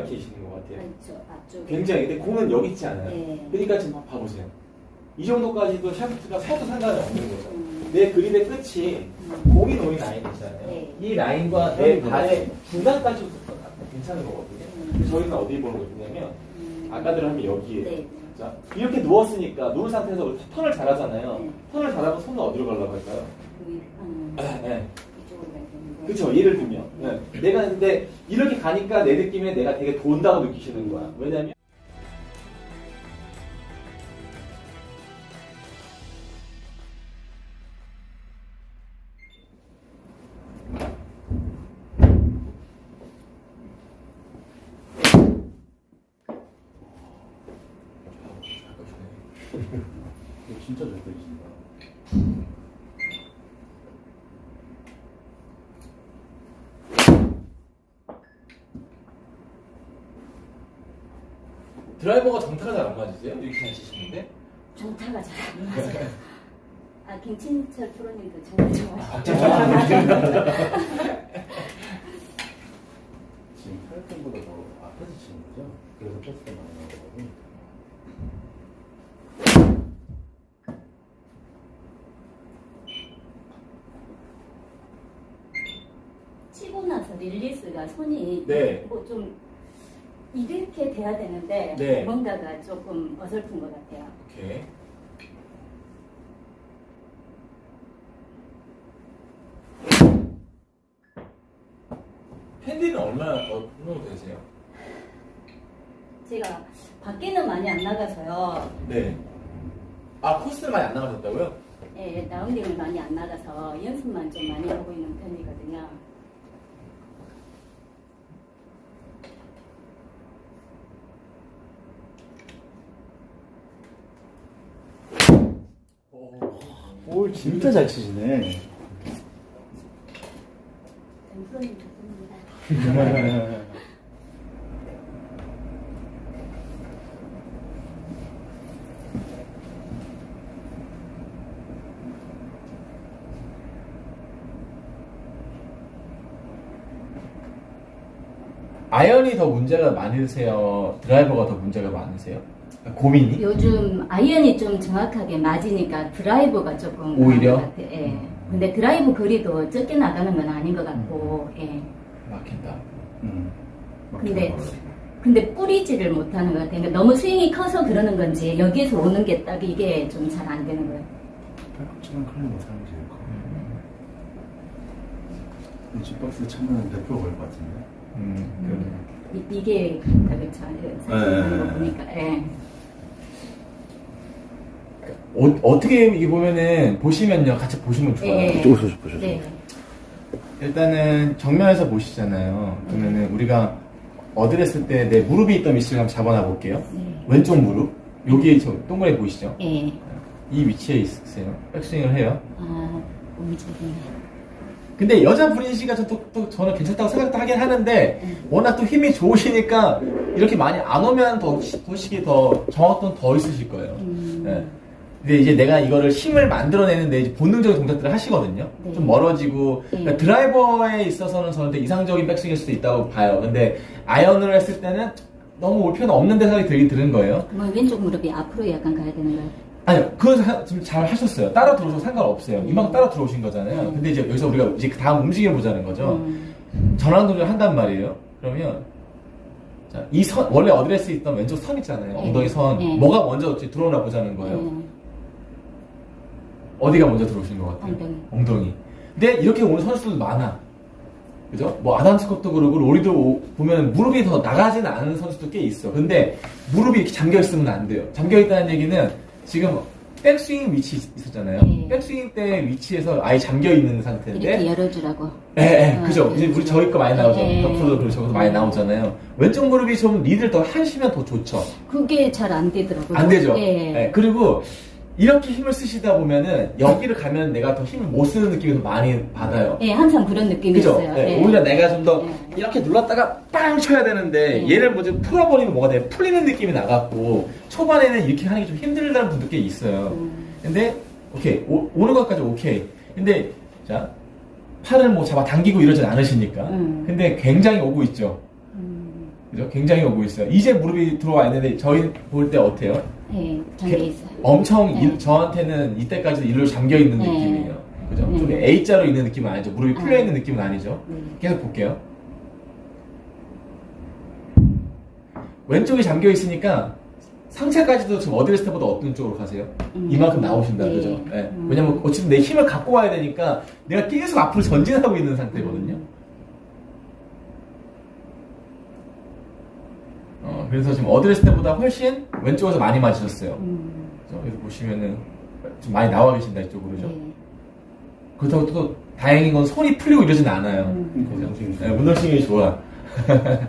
계시는 것 같아요. 그렇죠. 앞쪽. 굉장히 근데 공은 여기 있지 않아요. 네. 그러니까 지금 봐- 봐보세요. 이 정도까지도 샤프트가 서도 상관이 없는 거죠. 음. 내 그립의 끝이 음. 공이 놓인 라인 있잖아요. 네. 이 라인과 내 발의 중간까지 괜찮은 거거든요. 음. 저희는 어디 보는 거냐면 음. 아까들 하면 여기에 네. 자, 이렇게 누웠으니까 누운 상태에서 우리 턴을 잘하잖아요. 네. 턴을 잘하면 손을 어디로 가려고 할까요? 위- 음. 네. 그렇죠. 예를 들면 네. 내가 근데 이렇게 가니까 내 느낌에 내가 되게 돈다고 느끼시는 거야. 왜냐면 이거 진짜 잘 때리신다. 드라이버가 정타가 잘 안 맞으세요? 이렇게 하시시는데 정타가 잘 안 맞아요. 아, 김친철 프로님도 정말 좋아요. 지금 팔tem보다 더 앞에서 치는 거죠? 그래서 패스가 많이 나오는 거고. 치고 나서 릴리스가 손이 네. 뭐좀 이렇게 돼야 되는데 네. 뭔가가 조금 어설픈 것 같아요. 오케이. 팬디는 얼마나 어, 정도 되세요? 제가 밖에는 많이 안 나가서요. 네. 아 코스를 많이 안 나가셨다고요? 예, 라운딩을 많이 안 나가서 연습만 좀 많이 하고 있는 편이거든요. 볼 진짜 잘 치시네. 아이언이 더 문제가 많으세요? 드라이버가 더 문제가 많으세요? 고민이? 요즘 아이언이 좀 정확하게 맞으니까 드라이버가 조금 오히려? 나은 것 같아요. 예. 근데 드라이브 거리도 적게 나가는 건 아닌 것 같고, 예. 막힌다. 음. 근데 근데 뿌리지를 못하는 것 같아요. 그러니까 너무 스윙이 커서 그러는 건지 여기에서 오는 게 딱 이게 좀 잘 안 되는 거예요. 팔꿈치만 클린 못하는 게 제일 커. 이 집박스 차면 100% 걸릴 것 같은데. 음, 이, 이게 그렇죠. 사진 네. 보는 거 보니까 예. 어, 어떻게 이게 보면은 보시면요 같이 보시면 좋아요. 예. 이쪽에서 보셔서. 네. 일단은 정면에서 보시잖아요. 그러면은 우리가 어드레스 때 내 무릎이 있던 위치를 한번 잡아놔 볼게요. 네. 왼쪽 무릎 여기 저 동그랗게 보이시죠? 예. 이 위치에 있으세요. 백스윙을 해요. 아, 오른쪽이네. 근데 여자 브린 씨가 저, 또, 또 저는 괜찮다고 생각도 하긴 하는데 워낙 또 힘이 좋으시니까 이렇게 많이 안 오면 더 보시기 더 정확도는 더 있으실 거예요. 음. 예. 근데 이제 내가 이거를 힘을 만들어내는데 이제 본능적인 동작들을 하시거든요. 네. 좀 멀어지고 그러니까 네. 드라이버에 있어서는 저는 이상적인 백스윙일 수도 있다고 봐요. 근데 아이언을 했을 때는 너무 올 필요는 없는데 생각이 들긴 드는 거예요. 그러면 왼쪽 무릎이 앞으로 약간 가야 되는 거예요. 아니요, 그건 사- 지금 잘 하셨어요. 따라 들어오셔도 상관없어요. 이만 따라 들어오신 거잖아요. 음. 근데 이제 여기서 우리가 이제 그 다음 움직여 보자는 거죠. 음. 전환 동작을 한단 말이에요. 그러면 자, 이 선, 원래 어드레스 있던 왼쪽 선 있잖아요. 네. 엉덩이 선. 네. 뭐가 먼저 들어오나 보자는 거예요. 예. 어디가 먼저 들어오신 것 같아요? 엉덩이. 엉덩이. 근데 이렇게 오는 선수들도 많아. 그죠? 뭐 아담 스콧도 그러고 로리도 오- 보면 무릎이 더 나가지는 않은 선수도 꽤 있어. 근데 무릎이 이렇게 잠겨 있으면 안 돼요. 잠겨 있다는 얘기는 지금 백스윙 위치 있- 있었잖아요. 네. 백스윙 때 위치에서 아예 잠겨 있는 이렇게 상태인데. 열어주라고. 예, 예, 아, 그죠. 이제 우리 저희 거 많이 나오죠. 예. 덕프로도 그렇죠. 저것도 많이 나오잖아요. 왼쪽 무릎이 좀 리드를 더 하시면 더 좋죠. 그게 잘 안 되더라고요. 안 되죠. 예. 예, 그리고 이렇게 힘을 쓰시다 보면은 여기를 가면 내가 더 힘을 못 쓰는 느낌이 더 많이 받아요. 예, 항상 그런 느낌이 그죠? 있어요. 예, 예. 오히려 내가 좀더 예. 이렇게 눌렀다가 빵 쳐야 되는데 예. 얘를 뭐지 풀어버리면 뭐가 돼? 풀리는 느낌이 나갖고 초반에는 이렇게 하는 게 좀 힘들다는 분들 꽤 있어요. 음. 근데 오케이 오, 는 것까지 오케이. 근데 자 팔을 뭐 잡아 당기고 이러진 않으시니까. 음. 근데 굉장히 오고 있죠. 음. 그죠? 굉장히 오고 있어요. 이제 무릎이 들어와 있는데 저희 볼 때 어때요? 네, 잠겨 있어요. 엄청 네. 일- 저한테는 이때까지도 일로 잠겨 있는 네. 느낌이에요. 그죠? 네. 좀 A자로 있는 느낌은 아니죠. 무릎이 풀려 있는 아. 느낌은 아니죠. 네. 계속 볼게요. 왼쪽이 잠겨 있으니까 상체까지도 지금 어드레스트보다 어떤 쪽으로 가세요? 음. 이만큼 나오신다, 네. 그죠? 예. 음. 왜냐면 어쨌든 내 힘을 갖고 와야 되니까 내가 계속 앞으로 전진하고 있는 상태거든요. 어, 그래서 지금 어드레스트보다 훨씬 왼쪽에서 많이 맞으셨어요. 음. 그죠? 여기 보시면은 좀 많이 나와 계신다 이쪽으로 그죠? 네. 그렇다고 또 다행인 건 손이 풀리고 이러진 않아요. 음. 운동신경이 네, 운동신경이 좋아.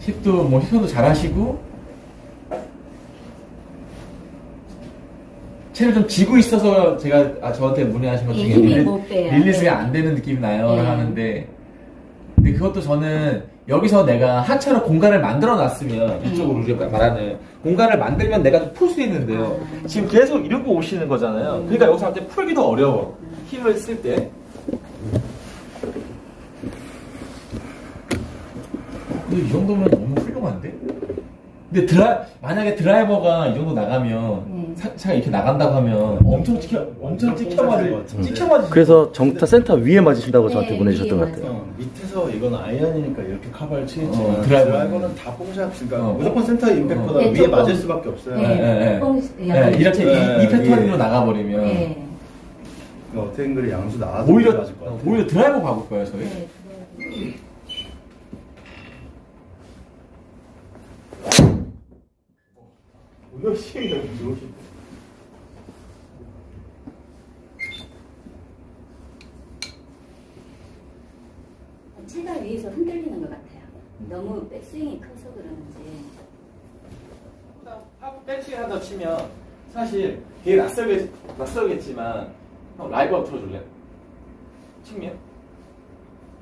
힙도 뭐 힙도 잘 하시고 체를 좀 쥐고 있어서 제가 아, 저한테 문의하신 것 중에 예, 힘이 못 빼요. 릴리스가 안 되는 느낌이 나요 네. 하는데 근데 그것도 저는 여기서 내가 하체로 공간을 만들어 놨으면 음. 이쪽으로 우리가 말하는 공간을 만들면 내가 좀 풀 수 있는데요 아. 지금 계속 이러고 오시는 거잖아요 음. 그러니까 여기서 할 때 풀기도 어려워 힘을 쓸 때 근데 이 정도면 너무 훌륭한데? 근데 드라 만약에 드라이버가 이 정도 나가면 네. 차, 차가 이렇게 나간다고 하면 엄청 찍혀 엄청 찍혀 맞을 것 같은데. 찍혀 맞을 그래서 정타 센터 위에 맞으신다고 네, 저한테 보내주셨던 위에 것 같아요. 어, 밑에서 이건 아이언이니까 이렇게 카바를 치겠지만 어, 드라이버는- 드라이버는 다 뽕샷 그러니까 어. 무조건 센터 임팩트보다 네, 위에 조금. 맞을 수밖에 없어요 네. 네, 네. 뽕- 네, 약간 이렇게 네, 이, 이 패턴으로 예. 나가버리면 네. 그러니까 그리 양수 나와도 오히려 맞을 것 같아요 오히려 드라이버 가볼까요 저희? 네. 운동신이 너무 좋으시고 체가 위에서 흔들리는 것 같아요. 너무 백스윙이 커서 그러는지. 백스윙 하다 치면 사실 되게 낯설겠, 낯설겠지만 형 라이브 한번 틀어줄래? 측면?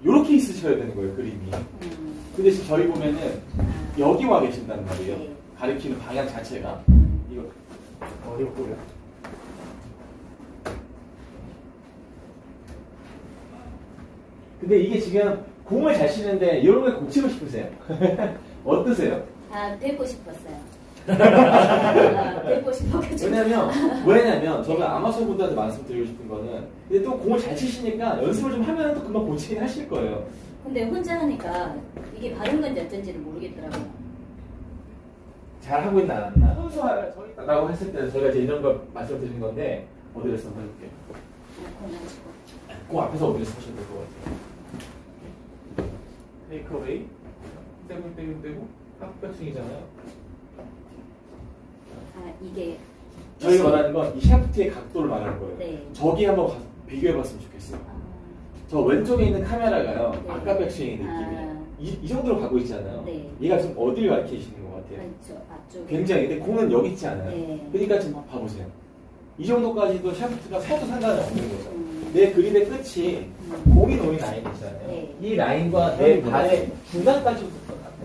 요렇게 있으셔야 되는 거예요 그림이 음. 근데 지금 저희 보면은 아. 여기 와 계신단 말이에요 네. 가리키는 방향 자체가 음. 이거 보여? 근데 이게 지금 공을 잘 치는데 이런 걸 고치고 싶으세요? 어떠세요? 아, 되고 싶었어요. 아, 되고 싶어가지고. 왜냐면 왜냐면 저는 아마추어 분들한테 말씀드리고 싶은 거는 근데 또 공을 잘 치시니까 연습을 좀 하면 또 금방 고치긴 하실 거예요. 근데 혼자 하니까 이게 바른 건지 어쩐지를 모르겠더라고요. 잘 하고 있나 안 했나? 선수라고 했을 때 저희가 이제 이런 걸 말씀드린 건데 어디를 해볼게요. 고난치고. 그 앞에서 어디를 쓰셔도 될 것 같아요. 테이크어웨이 빼고 빼고 빼고 탑백스윙이잖아요. 아, 이게. 저희가 말하는 건 이 샤프트의 각도를 말하는 거예요. 네. 저기 한번 가서 비교해봤으면 좋겠어요. 아, 저 왼쪽에 있는 카메라가요. 네. 아까 백스윙의 느낌이에요. 아. 이, 이 정도로 가고 있잖아요. 네. 얘가 지금 어디를 가리키시는 것 같아요? 왼쪽, 앞쪽. 굉장히. 근데 공은 여기 있지 않아요. 네. 그러니까 지금 봐보세요. 이 정도까지도 샤프트가 서도 상관이 없는 거죠. 음. 내 그립의 끝이 음. 공이 놓인 라인이 있잖아요. 네. 이 라인과 내 발의 중간까지도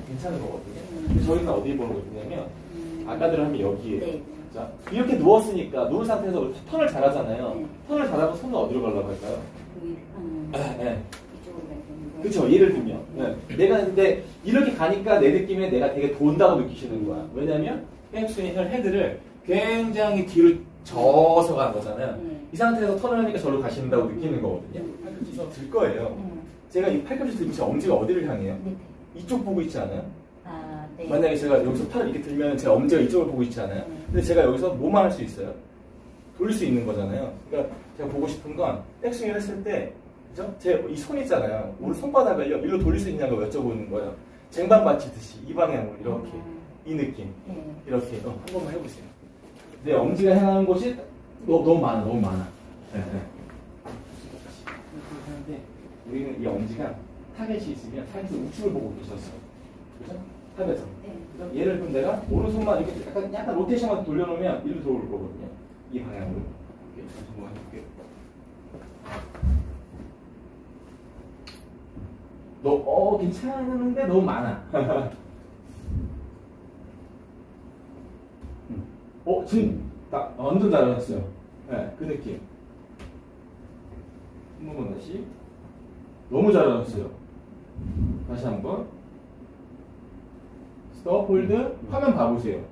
괜찮은 거거든요. 근데 저희는 어디 보는 거냐면 음. 아까대로 하면 여기에 네. 자 이렇게 누웠으니까 누운 상태에서 우리 턴을 잘하잖아요. 네. 턴을 잘하면 손을 어디로 가려고 할까요? 위, 음, 네. 그렇죠. 예를 들면 네. 내가 근데 이렇게 가니까 내 느낌에 내가 되게 돈다고 느끼시는 거야. 왜냐면 백스윙을 헤드를 굉장히 뒤로 져서 간 거잖아요. 네. 이 상태에서 턴을 하니까 저로 가신다고 느끼는 거거든요. 팔꿈치에서 들 거예요. 음. 제가 이 팔꿈치 들면 제 엄지가 어디를 향해요? 네. 이쪽 보고 있지 않아요? 아, 네. 만약에 제가 여기서 팔을 이렇게 들면 제 엄지가 이쪽을 보고 있지 않아요? 네. 근데 제가 여기서 뭐만 할 수 있어요? 돌릴 수 있는 거잖아요. 그러니까 제가 보고 싶은 건 백스윙을 했을 때 그죠? 제 이 손 있잖아요. 우리 손바닥을요 일로 돌릴 수 있냐고 여쭤보는 거예요. 쟁반 받치듯이 이 방향으로 이렇게 음, 이 느낌 네. 이렇게 어, 한 번만 해보세요. 내 엄지가 향하는 곳이 너무, 너무 많아, 너무 많아. 네, 네. 우리는 이 엄지가 타겟이 있으면 타겟의 우측을 보고 계셨어. 그죠? 탑에서. 네. 그죠? 예를 들면 내가 오른손만 이렇게 약간, 약간 로테이션만 돌려놓으면 이리로 돌을 거거든요. 이 방향으로. 이렇게 다시 한번 해볼게요. 너, 어, 괜찮은데 너무 많아. 음. 어, 지금 딱 완전 잘하셨어요. 네, 그 느낌. 한 번만 다시. 너무 잘하셨어요. 다시 한 번 스톱 홀드 화면 봐보세요.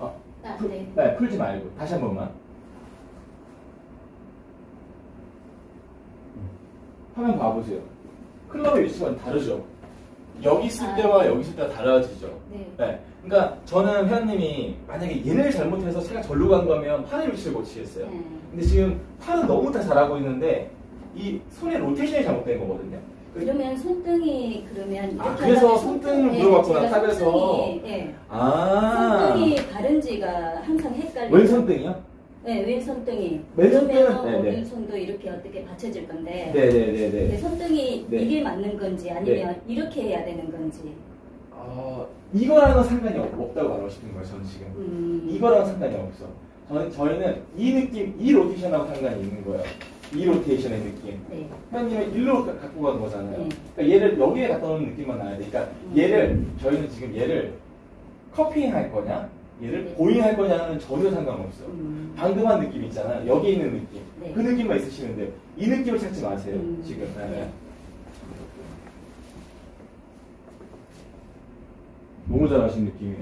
아, 아, 풀, 네. 네, 풀지 말고 다시 한 번만. 화면 봐보세요. 클럽의 위치가 다르죠. 여기 있을 아. 때와 여기 있을 때가 달라지죠. 네. 네. 그러니까 저는 회원님이 만약에 얘를 잘못해서 차가 절로 간 거면 판의 위치를 못 치겠어요. 네. 근데 지금 팔은 너무 다 잘하고 있는데 이 손의 로테이션이 잘못된 거거든요. 그러면 손등이 그러면 이렇게 아, 그래서 하다가 손등을 손등- 물어봤구나, 제가 탑에서. 손등이, 예. 아 손등이 다른지가 항상 헷갈려요. 왼손등이요? 네, 왼손등이. 왼손등은- 그러면 네, 네. 오른손도 이렇게 어떻게 받쳐질 건데. 네네네네. 근데 손등이 네. 이게 맞는 건지 아니면 이렇게 해야 되는 건지. 아 이거랑은 상관이 없- 없다고 말하고 싶은 거예요, 저는 지금. 음. 이거랑 상관이 없어. 저는 저희는 이 느낌, 이 로테이션하고 상관이 있는 거예요. 이 로테이션의 느낌. 네. 회원님은 일로 가- 갖고 간 거잖아요. 네. 그러니까 얘를 여기에 갖다 놓는 느낌만 나야 돼. 그러니까 음. 얘를 저희는 지금 얘를 커피잉 할 거냐, 얘를 네. 보잉 할 거냐는 전혀 상관없어. 요 음. 방금 한 느낌 있잖아. 여기 있는 느낌. 네. 그 느낌만 있으시면 돼요. 이 느낌을 찾지 마세요. 음. 지금. 네. 네. 너무 잘하신 느낌이에요.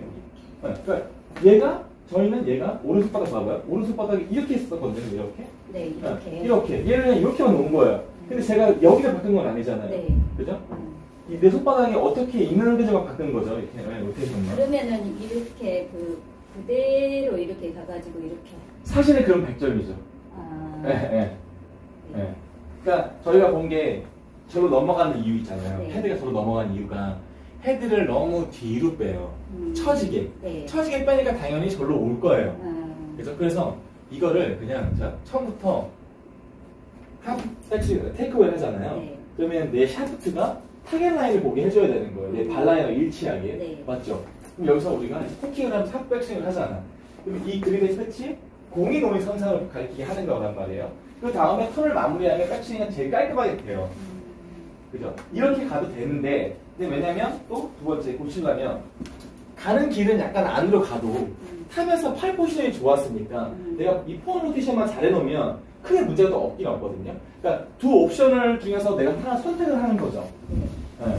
네. 그러니까 얘가 저희는 얘가 오른손 바닥 봐봐요. 오른손 바닥이 이렇게 있었거든요. 이렇게. 네, 이렇게. 네, 이렇게. 얘를 그냥 이렇게만 놓은 거예요. 근데 제가 여기를 바꾼 건 아니잖아요. 네. 그죠? 내 손바닥이 어떻게 있는 게좀 바꾼 거죠. 이렇게 네, 로테이션만. 그러면은 이렇게 그 그대로 이렇게 가가지고 이렇게. 사실은 그런 100점이죠. 아. 네, 네. 네. 그러니까 저희가 본 게 저로 넘어가는 이유 있잖아요. 네. 헤드가 저로 넘어가는 이유가 헤드를 너무 뒤로 빼요. 음. 처지게. 네. 처지게 빼니까 당연히 절로 올 거예요. 아. 그래서 그래서 이거를 그냥 자 처음부터 한 백스 테이크어웨이 하잖아요. 네. 그러면 내 샤프트가 타겟 라인을 보게 해줘야 되는 거예요. 내 발 라인과 일치하게 네. 맞죠? 그럼 여기서 우리가 코킹을 하면 탑 백스윙을 하잖아. 그럼 이 그립의 끝이 공이 놓인 선상을 가리키게 하는 거란 말이에요. 그 다음에 턴을 마무리하면 백스윙은 제일 깔끔하게 돼요. 음. 그죠? 이렇게 가도 되는데, 근데 왜냐면 또 두 번째 고치려면 가는 길은 약간 안으로 가도 음. 타면서 팔 포지션이 좋았으니까 음. 내가 이 포원 로테이션만 잘해놓으면 크게 문제가 또 없긴 없거든요. 그러니까 두 옵션을 중에서 내가 하나 선택을 하는 거죠. 네.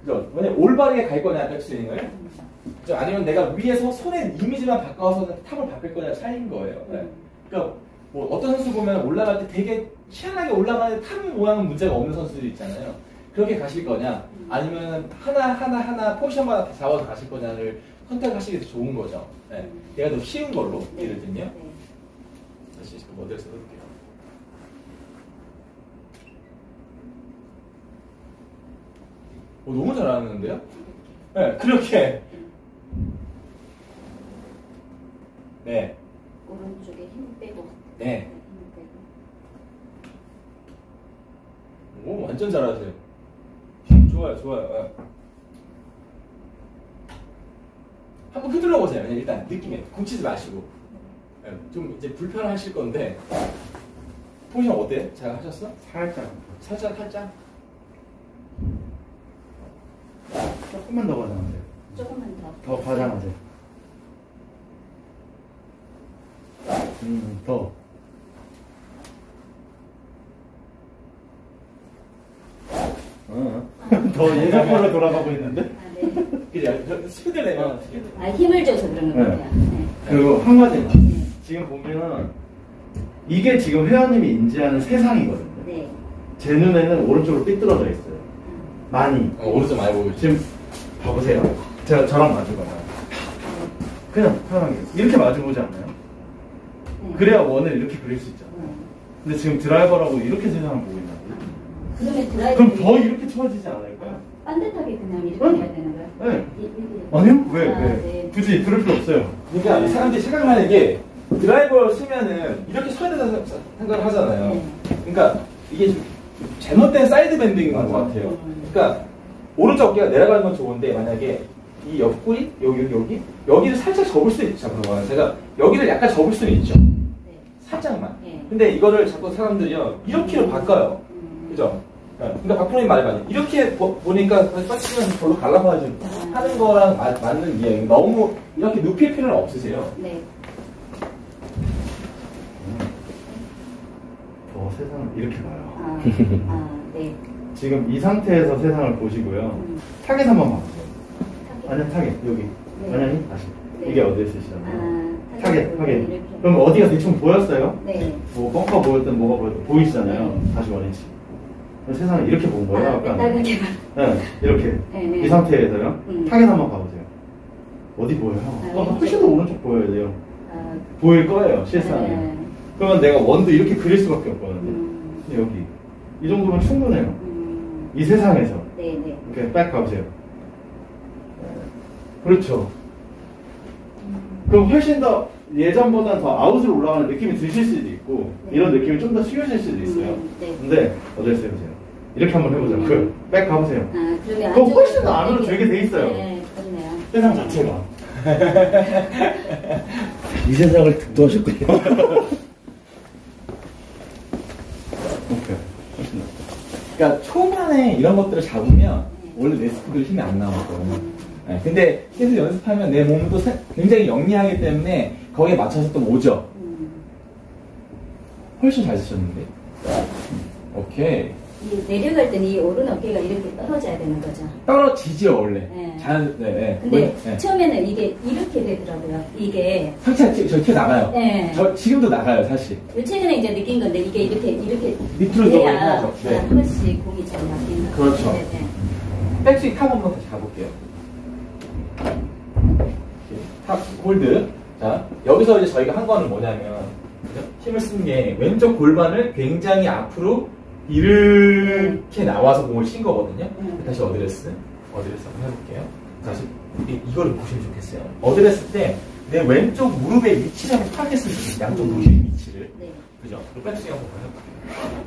그죠? 왜냐면 올바르게 갈 거냐, 백스윙을. 그죠? 아니면 내가 위에서 손의 이미지만 바꿔서 탑을 바꿀 거냐 차이인 거예요. 네. 음. 그러니까 뭐 어떤 선수 보면 올라갈 때 되게 희한하게 올라가는 탑 모양은 문제가 없는 선수들이 있잖아요. 그렇게 가실 거냐, 음. 아니면 하나 하나 하나 포지션마다 다 잡아서 가실 거냐를 선택하시기 더 좋은 거죠. 네. 음. 내가 더 쉬운 걸로 네. 예를 들면 네. 다시 그 모델 써볼게요. 오, 너무 잘하는데요? 네, 그렇게. 네, 오른쪽에 힘 빼고. 네. 힘 빼고. 오, 완전 잘하세요. 좋아요. 한번 휘둘러 보세요. 그냥 일단 느낌에 굳히지 마시고. 네, 좀 이제 불편하실 건데. 포지션 어때? 잘 하셨어? 살짝 살짝, 살짝. 조금만 더 가자면 돼요. 조금만 더. 더 과장하세요. 음, 더. 어. 더 예전으로 돌아가고 있는데? 아, 네. 그죠? 스피드를 내면 스피드. 아, 힘을 줘서 그런 거 네. 같아요. 네. 그리고 한 가지만. 지금 보면은 이게 지금 회원님이 인지하는 세상이거든요. 네. 제 눈에는 오른쪽으로 삐뚤어져 있어요. 많이. 어, 오른쪽 많이 보고. 지금 봐보세요. 제가 저랑 마주봐요. 그냥 편하게 이렇게 마주보지 않나요? 네. 그래야 원을 이렇게 그릴 수 있잖아요. 음. 근데 지금 드라이버라고 이렇게 세상을 보고 있나요? 그러면 드라이브. 그럼 더 이렇게 쳐지지 않을까요? 반듯하게 그냥 이렇게 응? 해야 되는 거야? 네. 이- 이렇게. 아니요? 왜? 아, 왜? 네. 굳이 그럴 필요 없어요. 그러니까 이 사람들이 생각나는 게 드라이버를 쓰면은 이렇게 서야 된다고 생각을 하잖아요. 네. 그러니까 이게 좀 잘못된 사이드 밴딩인 것. 같아요. 음. 그러니까 오른쪽 어깨가 내려가는 건 좋은데 만약에 이 옆구리 여기 여기 여기 여기를 살짝 접을 수 있죠. 그러면 제가 여기를 약간 접을 수는 있죠. 네. 살짝만. 네. 근데 이거를 자꾸 사람들이요 이렇게로 바꿔요. 음. 그죠? 네. 그러니까 박프로님 말이 맞아요. 이렇게 보, 보니까 빠지면 별로 갈라파지 하는 거랑 마- 맞는 이야기. 너무 이렇게 눕힐 필요는 없으세요. 네. 더 세상을 이렇게 봐요. 아, 아, 네. 지금 이 상태에서 세상을 보시고요. 음. 타겟 한번 봐보세요. 아니요, 타겟. 여기. 네. 아니, 아니, 다시. 네. 이게 어디에 쓰시잖아요. 아, 타겟, 타겟. 그럼 어디가 대충 보였어요? 네. 뭐, 벙커 보였든 뭐가 보였든 보이시잖아요. 네. 다시 원위치. 세상을 이렇게 본 거예요, 아. 빼딱하게 네, 이렇게. 네, 네. 이 상태에서요. 음. 타겟 한번 봐보세요. 어디 보여요? 아, 어. 훨씬 더 오른쪽 보여야 돼요. 아, 보일 거예요, 실상이. 네. 그러면 내가 원도 이렇게 그릴 수밖에 없거든요. 음, 근데 여기. 이 정도면 충분해요. 음, 이 세상에서. 네, 네. 이렇게 딱 가보세요. 그렇죠. 그럼 훨씬 더 예전보다 더 아웃으로 올라가는 느낌이 드실 수도 있고 네. 이런 느낌이 좀 더 쉬우실 수도 있어요. 음, 네. 근데 어땠어요, 보세요. 이렇게 한번 해보자고요. 백 가보세요. 아, 그러면 훨씬 더 안으로 되게 돼 있어요. 네, 그렇네요. 세상 자체가. 이 세상을 득도하실 거예요. 오케이. 훨씬 더. 그러니까 초반에 이런 것들을 잡으면 원래 내 스피드로 힘이 안 나오거든요. 네, 근데 계속 연습하면 내 몸도 세- 굉장히 영리하기 때문에 거기에 맞춰서 또 오죠. 음, 훨씬 잘 쓰셨는데. 음, 오케이. 이 내려갈 때는 이 오른 어깨가 이렇게 떨어져야 되는 거죠. 떨어지죠, 원래. 네. 잘, 네, 네. 근데 왜- 네. 처음에는 이게 이렇게 되더라고요. 이게 상체가 튀- 저렇게 나가요. 네. 저 지금도 나가요, 사실. 요 최근에 이제 느낀 건데 이게 이렇게 이렇게 밑으로 해야 들어가야죠. 네. 한 번씩 공이 잘 하죠. 그렇죠. 네, 네. 백스윙 탑 한번 다시 가볼게요. 탑 홀드. 자, 여기서 이제 저희가 한 거는 뭐냐면, 그죠? 힘을 쓴 게 왼쪽 골반을 굉장히 앞으로 이렇게 나와서 공을 친 거거든요. 음. 다시 어드레스. 어드레스 한번 해볼게요. 다시 이, 이거를 보시면 좋겠어요. 어드레스 때 내 왼쪽 무릎의 위치를 한번 파악했으면 좋겠어요. 양쪽 무릎의 위치를. 네. 그죠? 백스윙 한번 해볼게요.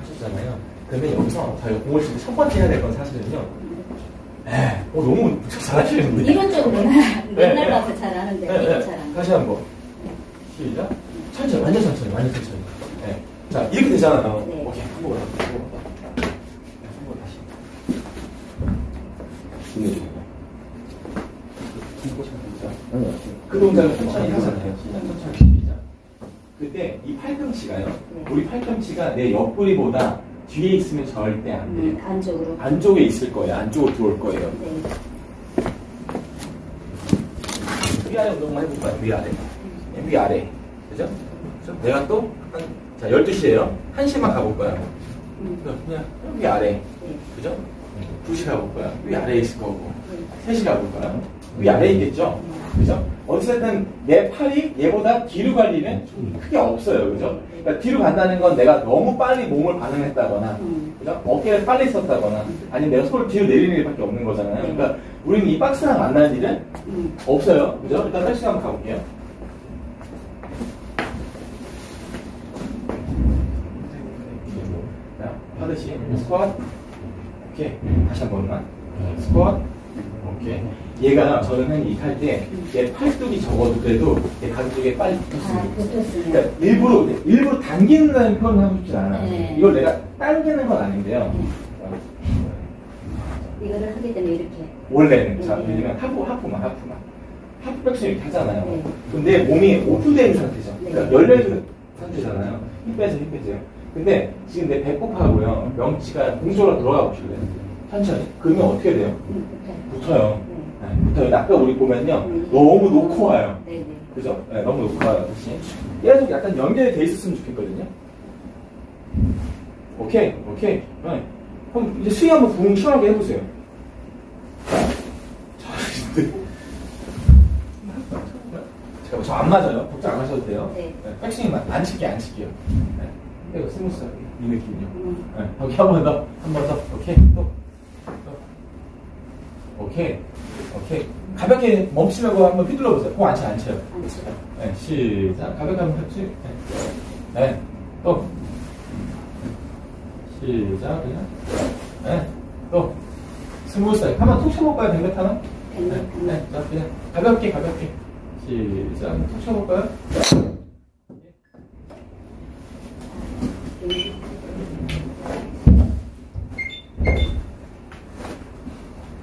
하셨잖아요. 그러면 여기서 저희가 공을 칠 때 첫 번째 해야 될 건 사실은요. 에, 어, 너무 잘하시는데. 이런 쪽으로는 네, 맨날 네. 봐서 잘하는데 네, 네. 잘안 다시 한 번. 시작. 천천히, 완전 천천히, 완전 천천히. 네. 자, 이렇게 되잖아요. 네. 오케이, 한 번, 더, 한 번, 더. 네, 한번 다시. 그 동작을 천천히 하잖아요. 천천히 시작. 그때 이 팔꿈치가요. 네. 우리 팔꿈치가 내 옆구리보다 뒤에 있으면 절대 안 돼요. 음, 안쪽으로. 안쪽에 있을 거예요. 안쪽으로 들어올 거예요. 네. 위아래 운동만 해볼까요? 위아래. 네, 위아래. 그죠? 그죠? 내가 또, 한, 자, 12시에요. 1시만 가볼까요? 음, 그냥 위아래. 네. 그죠? 2시 가볼까요? 위아래에 있을 거고. 네. 3시 가볼까요? 위아래에 있겠죠? 그죠? 어쨌든 내 팔이 얘보다 뒤로 갈 일은 크게 없어요. 그죠? 그러니까 뒤로 간다는 건 내가 너무 빨리 몸을 반응했다거나, 음. 그죠? 어깨를 빨리 썼다거나, 아니면 내가 손을 뒤로 내리는 일밖에 없는 거잖아요. 그러니까 우리는 이 박스랑 만나는 일은 음. 없어요. 그죠? 일단 백스 한번 가볼게요. 자, 하듯이 스쿼트. 오케이. 다시 한 번만. 스쿼트. 오케이. 얘가 저는 이탈 때, 얘 팔뚝이 적어도 그래도 얘 가슴 쪽에 빨리 아, 붙었습니다. 붙었으면. 그러니까 일부러, 일부러 당기는다는 표현을 하고 싶지 않아요. 네. 이걸 내가 당기는 건 아닌데요. 이거를 하게 되면 이렇게. 원래는 자 네. 예를 들면 하프 하프만 하프만 하프 백스윙 이렇게 하잖아요. 네. 근데 몸이 있는 상태죠. 그러니까 네. 열려 있는 상태잖아요. 힘 빼서 힘 빼세요. 근데 지금 내 배꼽하고요 명치가 공조로 들어가 보실래요? 천천히. 그러면 어떻게 돼요? 음, 붙어요. 붙어요. 네. 네, 붙어요. 아까 우리 보면요 음. 너무 놓고 와요. 네, 네. 그죠? 네, 너무 놓고 와요. 그치? 계속 약간 연결이 돼 있었으면 좋겠거든요. 오케이, 오케이. 네. 그럼 이제 스윙 한번 붕 시원하게 해보세요. 잠깐만, 저안 맞아요. 걱정 안 하셔도 돼요. 네. 백스윙만. 안 칠게요, 안 칠게요. 네. 이거 스무스하게. 이 느낌이요. 음. 네. 여기 한번 더. 한 번 더. 오케이. 또. 또. 오케이. 오케이. 가볍게 멈추려고 한번 휘둘러 보세요. 공 안 쳐, 안 쳐요. 안 치고. 네, 시작. 가볍게 한번 펼치. 네. 네. 또. 시작. 그냥. 네. 또. 스무스하게. 한번 툭 쳐볼까요? 뱅글 타는? 네. 네. 자, 그냥 가볍게, 가볍게. 시작. 툭 쳐볼까요? 네.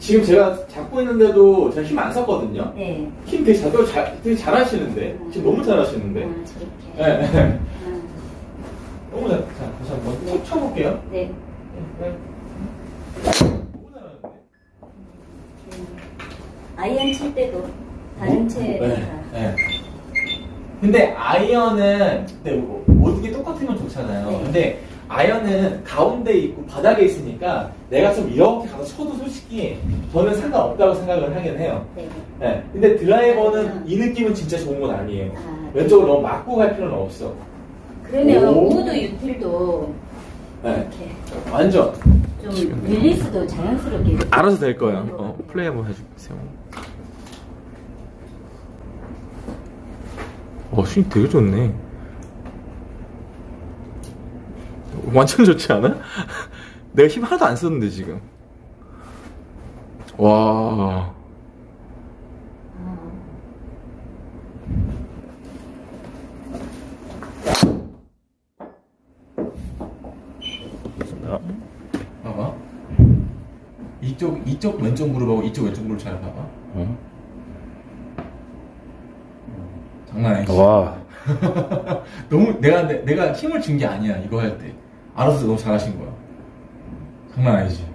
지금 제가 잡고 있는데도 제가 힘 안 썼거든요. 네. 힘 되게 잘, 잘, 되게 잘하시는데. 지금 너무 잘하시는데. 아, 저렇게. 네. 네. 아, 너무 잘. 자, 다시 한 번 툭 쳐볼게요. 네. 너무 잘하는데? 아이언 칠 때도 다른 채 네. 네. 근데 아이언은 근데 뭐 모든 게 똑같으면 좋잖아요. 네. 근데 아이언은 가운데 있고 바닥에 있으니까 내가 좀 이렇게 가서 쳐도 솔직히 저는 상관없다고 생각을 하긴 해요. 네. 네. 근데 드라이버는 이 느낌은 진짜 좋은 건 아니에요. 아, 왼쪽으로 너무 막고 갈 필요는 없어. 그러면 오. 우드 유틸도 네. 이렇게 완전. 좀 릴리스도 자연스럽게 알아서 될 거예요. 어, 플레이 한번 해주세요. 어, 스윙 되게 좋네. 완전 좋지 않아? 내가 힘 하나도 안 썼는데, 지금. 와. 아, 봐봐. 이쪽, 이쪽 왼쪽 무릎하고 이쪽 왼쪽 무릎 잘 봐봐. 어? 장난 아니지? 와. 너무, 내가, 내, 내가 힘을 준 게 아니야, 이거 할 때. 알아서 너무 잘하신 거야. 장난 아니지?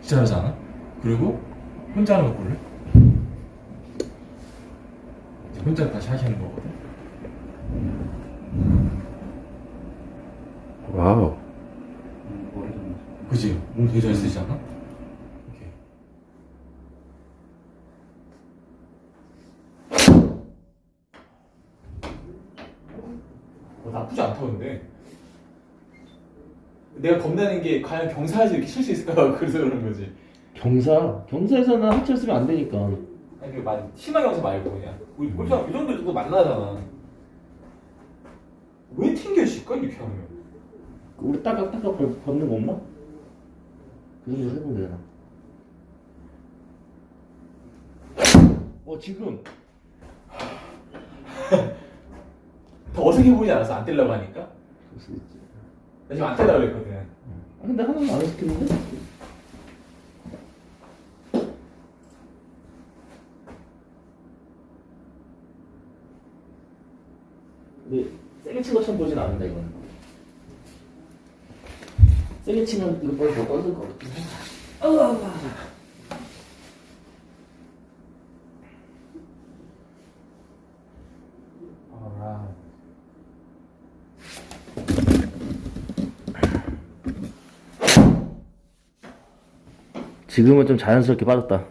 진짜 잘하지 않아? 그리고, 혼자 하는 거 볼래? 이제 혼자 다시 하시는 거거든? 와우. 그지? 몸 되게 잘 쓰지 않아? 어, 나쁘지 않다 근데 내가 겁나는 게 과연 경사에서 이렇게 칠 수 있을까 그래서 그런 거지 경사? 경사에서는 하체 쓰면 안 되니까. 아니 그 만, 심한 경사 말고 그냥 우리 골프장 이 정도 정도 만나잖아 왜 튕겨 있을까 이렇게 하면 우리 따깍따깍 걸- 걷는 거 없나? 그 정도 해보면 되나? 어, 지금. 더 어색해 보이지 않았어 안 떼려고 하니까 그럴 수 있지. 나 지금 안 떼려고 그랬거든. 아, 근데 하나는 안 시켰는데? 근데 세게 친 것처럼 보진 않는다 이거는. 세게 치면 이거 더 떨어질 것 같긴 해 지금은 좀 자연스럽게 빠졌다